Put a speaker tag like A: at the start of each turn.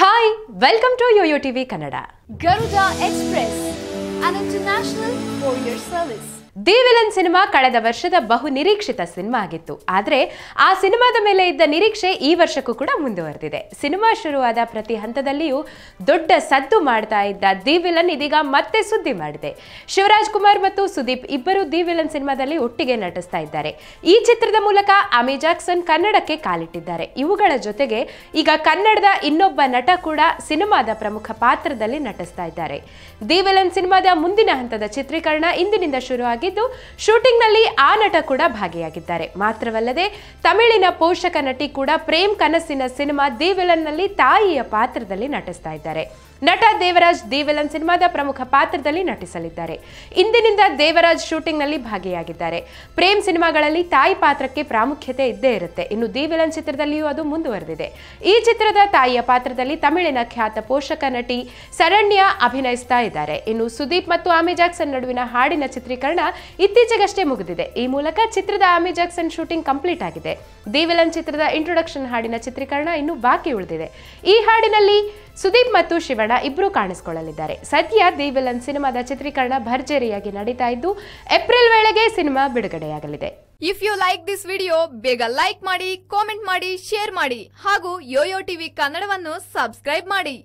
A: Hi welcome to Yoyo TV Kannada
B: Garuda Express, an international courier service.
A: The Villain cinema ಕಳೆದ ವರ್ಷದ ಬಹು ನಿರೀಕ್ಷಿತ cinema ಆಗಿತ್ತು. ಆದರೆ ಆ ಸಿನಿಮಾದ ಮೇಲೆ ಇದ್ದ ನಿರೀಕ್ಷೆ ಈ ವರ್ಷಕ್ಕೂ ಕೂಡ ಮುಂದುವರೆದಿದೆ. ಸಿನಿಮಾ ಶುರುವಾದ ಪ್ರತಿ ಹಂತದಲ್ಲಿಯೂ ದೊಡ್ಡ ಸದ್ದು ಮಾಡ್ತಾ ಇದ್ದ ದಿ ವಿಲನ್ ಇದೀಗ ಮತ್ತೆ ಸುದ್ದಿ ಮಾಡಿದೆ. ಶಿವರಾಜ್ ಕುಮಾರ್ ಮತ್ತು ಸುದೀಪ್ ಇಬ್ಬರು ದಿ ವಿಲನ್ ಸಿನಿಮಾದಲ್ಲಿ ಒಟ್ಟಿಗೆ ನಟಿಸ್ತಾ ಇದ್ದಾರೆ. ಈ ಚಿತ್ರದ ಮೂಲಕ ಅಮಿ ಜಾಕ್ಸನ್ ಕನ್ನಡಕ್ಕೆ ಕಾಲಿಟ್ಟಿದ್ದಾರೆ. ಇವುಗಳ ಜೊತೆಗೆ ಈಗ ಕನ್ನಡದ ಇನ್ನೊಬ್ಬ ನಟ ಕೂಡ ಸಿನಿಮಾದ ಪ್ರಮುಖ ಪಾತ್ರದಲ್ಲಿ ನಟಿಸ್ತಾ ಇದ್ದಾರೆ. ದಿ ವಿಲನ್ ಸಿನಿಮಾದ ಮುಂದಿನ ಹಂತದ ಚಿತ್ರೀಕರಣ ಇಂದಿನಿಂದ ಶುರುವಾಗಿದ್ದು ಶೂಟಿಂಗ್ನಲ್ಲಿ ಆ ನಟ ಕೂಡ ಭಾಗಿಯಾಗಿದ್ದಾರೆ. ಮಾತ್ರವಲ್ಲದೆ ತಮಿಳಿನ ಪೋಷಕ ನಟಿ ಕೂಡ ಪ್ರೇಮ್ ಕನಸಿನ ಸಿನಿಮಾ ದಿ ವಿಲನ್ನಲ್ಲಿ ತಾಯಿಯ ಪಾತ್ರದಲ್ಲಿ ನಟಿಸ್ತಾ ಇದ್ದಾರೆ. ನಟ ದೇವರಾಜ್ ದಿ ವಿಲನ್ ಸಿನಿಮಾದ ಪ್ರಮುಖ ಪಾತ್ರದಲ್ಲಿ ನಟಿಸಲಿದ್ದಾರೆ. ಇಂದಿನಿಂದ ದೇವರಾಜ್ ಶೂಟಿಂಗ್ನಲ್ಲಿ ಭಾಗಿಯಾಗಿದ್ದಾರೆ. ಪ್ರೇಮ್ ಸಿನಿಮಾಗಳಲ್ಲಿ ತಾಯಿ ಪಾತ್ರಕ್ಕೆ ಪ್ರಾಮುಖ್ಯತೆ ಇದ್ದೇ ಇರುತ್ತೆ. ಇನ್ನು ದಿ ವಿಲನ್ ಚಿತ್ರದಲ್ಲಿಯೂ ಅದು ಮುಂದುವರೆದಿದೆ. ಈ ಚಿತ್ರದ ತಾಯಿಯ ಪಾತ್ರದಲ್ಲಿ ತಮಿಳಿನ ಖ್ಯಾತ ಪೋಷಕ ನಟಿ ಸರಣ್ಯ ಅಭಿನಯಿಸ್ತಾ ಇದ್ದಾರೆ. ಇನ್ನು ಸುದೀಪ್ ಮತ್ತು ಆಮಿ ಜಾಕ್ಸನ್ ನಡುವಿನ ಹಾಡಿನ ಚಿತ್ರೀಕರಣ ಇತ್ತೀಚೆಗಷ್ಟೇ ಮುಗಿದಿದೆ. ಈ ಮೂಲಕ ಚಿತ್ರದ ಆಮಿ ಜಾಕ್ಸನ್ ಶೂಟಿಂಗ್ ಕಂಪ್ಲೀಟ್ ಆಗಿದೆ. ದಿ ಚಿತ್ರದ ಇಂಟ್ರೊಡಕ್ಷನ್ ಹಾಡಿನ ಚಿತ್ರೀಕರಣ ಇನ್ನೂ ಬಾಕಿ ಉಳಿದಿದೆ. ಈ ಹಾಡಿನಲ್ಲಿ ಸುದೀಪ್ ಮತ್ತು ಶಿವಣ್ಣ ಇಬ್ಬರು ಕಾಣಿಸಿಕೊಳ್ಳಲಿದ್ದಾರೆ. ಸದ್ಯ ದಿ ಸಿನಿಮಾದ ಚಿತ್ರೀಕರಣ ಭರ್ಜರಿಯಾಗಿ ನಡೀತಾ ಇದ್ದು, ಏಪ್ರಿಲ್ ವೇಳೆಗೆ ಸಿನಿಮಾ ಬಿಡುಗಡೆಯಾಗಲಿದೆ.
B: If you like this video ಬೇಗ ಲೈಕ್ ಮಾಡಿ ಕಾಮೆಂಟ್ ಮಾಡಿ ಶೇರ್ ಮಾಡಿ ಹಾಗೂ ಯೋಯೋ ಟಿವಿ ಕನ್ನಡವನ್ನು ಸಬ್ಸ್ಕ್ರೈಬ್ ಮಾಡಿ.